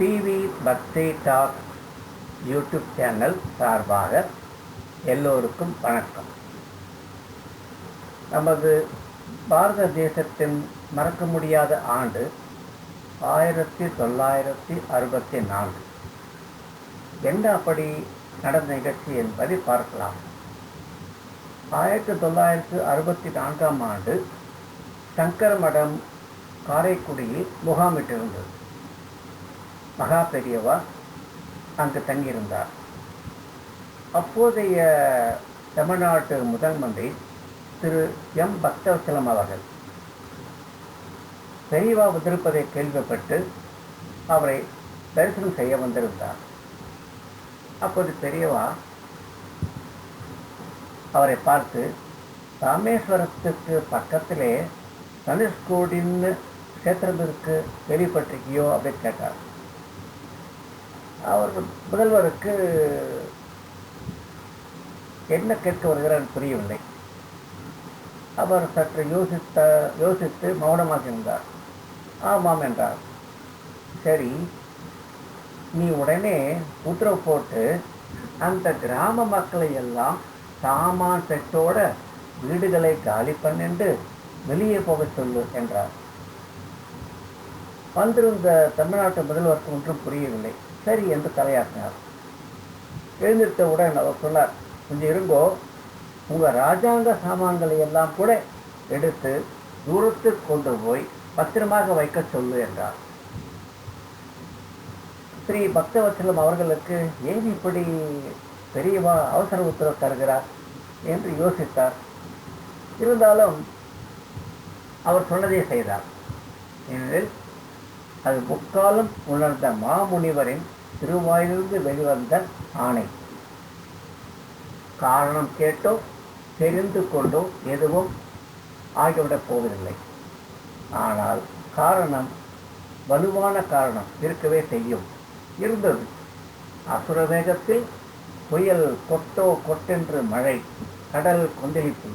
PV பக்தி talk YouTube channel சார்பாக எல்லோருக்கும் வணக்கம். நமது பாரத தேசத்தின் மறக்க முடியாத ஆண்டு ஆயிரத்தி தொள்ளாயிரத்தி அறுபத்தி நான்கு. என்ன அப்படி நடந்த நிகழ்ச்சி என்பதை பார்க்கலாம். ஆயிரத்தி தொள்ளாயிரத்தி அறுபத்தி நான்காம் ஆண்டு சங்கரமடம் காரைக்குடியில் முகாமிட்டிருந்தது. மகா பெரியவா அங்கு தங்கியிருந்தார். அப்போதைய தமிழ்நாட்டு முதல் மந்திரி திரு எம். பக்தவச்சலம் அவர்கள். பெரியவா வந்திருப்பதை கேள்விப்பட்டு அவரை தரிசனம் செய்ய வந்திருந்தார். அப்போது பெரியவா அவரை பார்த்து ராமேஸ்வரத்துக்கு பக்கத்திலே தனுஷ்கோடின்னு கஷேத்திரம் இருக்கு கேள்விப்பட்டிருக்கியோ? அப்படின்னு கேட்டார். அவர் முதல்வருக்கு என்ன கேட்க வருகிறார் புரியவில்லை. அவர் சற்று யோசித்த யோசித்து மௌனமாக இருந்தார். ஆமாம் என்றார். சரி நீ உடனே உத்தரவு போட்டு அந்த கிராம மக்களை எல்லாம் சாமான் செட்டோட வீடுகளை காலி பண்ணிட்டு வெளியே போக சொல்லு என்றார். வந்திருந்த தமிழ்நாட்டு முதல்வருக்கு ஒன்றும் புரியவில்லை. சரி என்று தலையாட்டினார். எழுந்திருத்தவுடன் அவர் சொன்னார் கொஞ்சம் இருங்கோ உங்கள் ராஜாங்க சாமான்களை எல்லாம் கூட எடுத்து தூரத்துக்கு கொண்டு போய் பத்திரமாக வைக்க சொல்லு என்றார். ஸ்ரீ பக்தவச்சலம் அவர்களுக்கு ஏன் இப்படி பெரியவா அவசர உத்தரவு தருகிறார்? என்று யோசித்தார். இருந்தாலும் அவர் சொன்னதே செய்தார். ஏனெனில் அது முக்காலம் உணர்ந்த மாமுனிவரின் திருவாயிலிருந்து வெளிவந்த ஆணை. காரணம் கேட்டோ தெரிந்து கொண்டோ எதுவும் ஆகிவிடப் போவதில்லை. ஆனால் காரணம் வலுவான காரணம் இருக்கவே செய்யும். இருந்தது. அசுர வேகத்தில் புயல் கொட்டோ கொட்டென்று மழை கடல் கொந்தளிப்பு.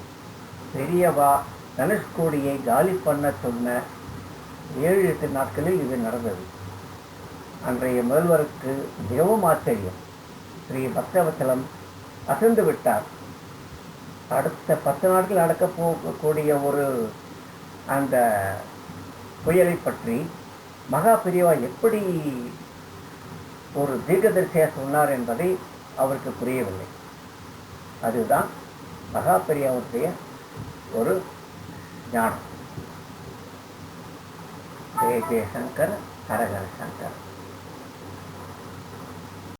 பெரியவா தனுஷ்கோடியை காலி பண்ண சொன்ன ஏழு எட்டு நாட்களில் இது நடந்தது. அன்றைய முதல்வருக்கு மிகவும் ஆச்சரியம். ஸ்ரீ பக்தவச்சலம் அசந்து விட்டார். அடுத்த பத்து நாட்கள் நடக்க போகக்கூடிய ஒரு அந்த புயலை பற்றி மகா பிரிவா எப்படி ஒரு தீர்க்கதரிசியாக சொன்னார் என்பதை அவருக்கு புரியவில்லை. அதுதான் மகா பெரியாவுடைய ஒரு ஞானம். ஜெய ஜெயசங்கர் ஹரஹர சங்கர்